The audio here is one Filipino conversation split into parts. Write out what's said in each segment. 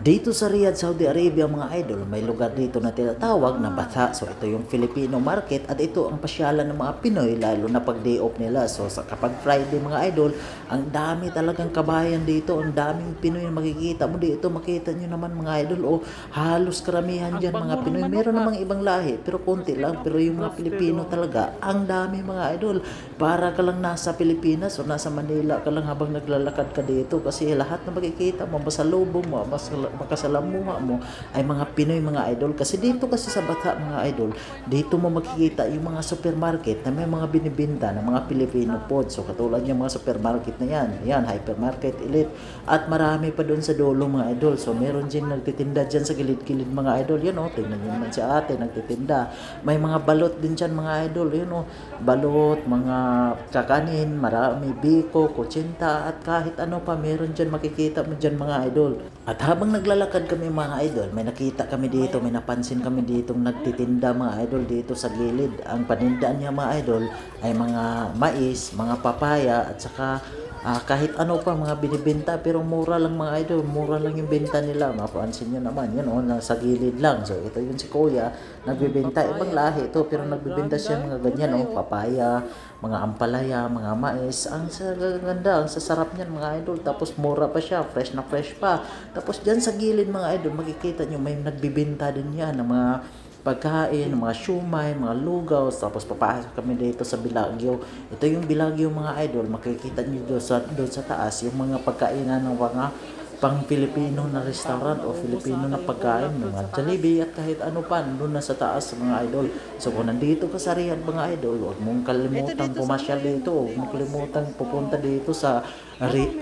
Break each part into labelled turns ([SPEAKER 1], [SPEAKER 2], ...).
[SPEAKER 1] Dito sa Riyadh, Saudi Arabia mga idol, may lugar dito na tinatawag na Bata. So ito yung Filipino market at ito ang pasyalan ng mga Pinoy lalo na pag day off nila. So sa kapag Friday mga idol, ang dami talagang kabayan dito. Ang daming Pinoy na makikita mo dito. Makita nyo naman mga idol o halos karamihan dyan mga Pinoy. Meron namang ibang lahi pero konti lang. Pero yung mga Pilipino talaga, ang dami mga idol. Para ka lang nasa Pilipinas o nasa Manila ka lang habang naglalakad ka dito kasi lahat na makikita mo, masalubong mo, mas makasalamuha mo ay mga Pinoy mga idol. Kasi dito kasi sa Bata mga idol, dito mo makikita yung mga supermarket na may mga binibinta ng mga Filipino food. So katulad yung mga supermarket na yan, yan, hypermarket, elite. At marami pa doon sa dulo mga idol. So meron dyan nagtitinda dyan sa gilid-gilid mga idol. Yan o, tingnan nyo naman si ate, nagtitinda. May mga balot din dyan mga idol. Yan o, balot, mga kakanin, marami, biko, kutsinta, at kahit ano pa, meron dyan makikita mo dyan mga idol. At habang naglalakad kami mga idol, may nakita kami dito, may napansin kami dito nagtitinda mga idol dito sa gilid. Ang panindaan niya mga idol ay mga mais, mga papaya, at saka ah, kahit ano pa mga binibenta pero mura lang mga idol, mura lang yung benta nila. Mapansin nyo naman, yun oh, nasa gilid lang. So ito yung si Kuya, nagbibenta, ibang lahi ito pero nagbibenta siya mga ganyan oh, papaya, mga ampalaya, mga mais. Ang ganda, ang sasarap niyan mga idol. Tapos mura pa siya, fresh na fresh pa. Tapos dyan sa gilid mga idol, makikita nyo may nagbibenta din yan ng mga pagkain, mga shumay, mga lugaw, tapos papasok kami dito sa Bilagyo. Ito yung Bilagyo mga idol, makikita niyo doon sa, doon sa taas, yung mga pagkainan ng mga pang Filipino na restaurant o Filipino na pagkain, mga Jollibee at kahit ano pa, doon na sa taas mga idol. So kung nandito ka sa Riyadh mga idol, huwag mong kalimutan pumasyal dito, huwag mong kalimutan pupunta dito sa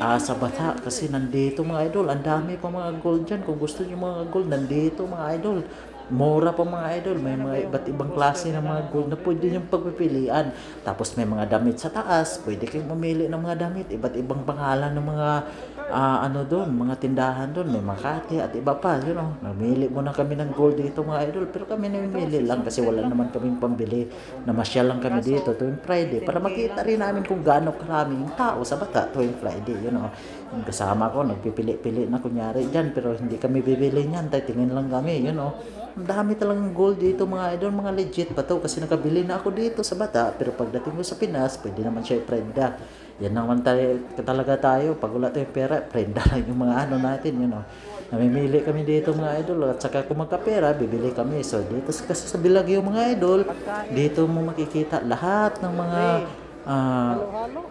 [SPEAKER 1] ah, sa Bata kasi nandito mga idol, ang dami pa mga gold dyan. Kung gusto niyo mga gold, nandito mga idol. Mura pa mga idol, may mga iba't ibang klase ng mga gold na pwede niyong pagpipilian. Tapos may mga damit sa taas, pwede kayong mamili ng mga damit, iba't ibang pangalan ng mga ah, ano doon, mga tindahan doon, may Makati at iba pa, you know. Namili muna kami ng gold dito mga idol, pero kami namimili lang kasi wala naman kaming pambili. Namasyal lang kami dito tuwing Friday para makita rin namin kung gaano karami yung tao sa bata tuwing Friday, you know. Yung kasama ko, nagpipili-pili na kunyari dyan, pero hindi kami bibili niyan, tayo tingin lang kami, you know. Ang dami talagang gold dito mga idol, mga legit pa to kasi nakabili na ako dito sa bata, pero pagdating ko sa Pinas, pwede naman siya prenda. Yan naman tayo, talaga tayo, pag wala tayong pera, prenda lang yung mga ano natin, you know. Namimili kami dito mga idol at saka kung magkapera, bibili kami. So dito kasi sa Bilagyo mga idol, dito mo makikita lahat ng mga ah,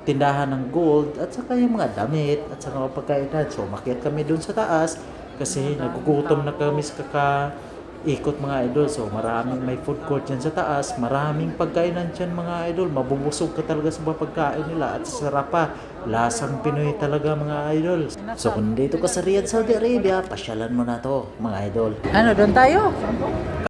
[SPEAKER 1] tindahan ng gold at saka yung mga damit at saka pagkainan. So makiat kami dun sa taas kasi nagugutom na kami sa kaka ikot mga idol. So maraming may food court dyan sa taas. Maraming pagkainan dyan mga idol. Mabubusog ka talaga sa mga pagkain nila at sarap pa. Lasang Pinoy talaga mga idol. So kung dito ka sa Riyadh, Saudi Arabia, pasyalan mo na to mga idol. Ano, doon tayo?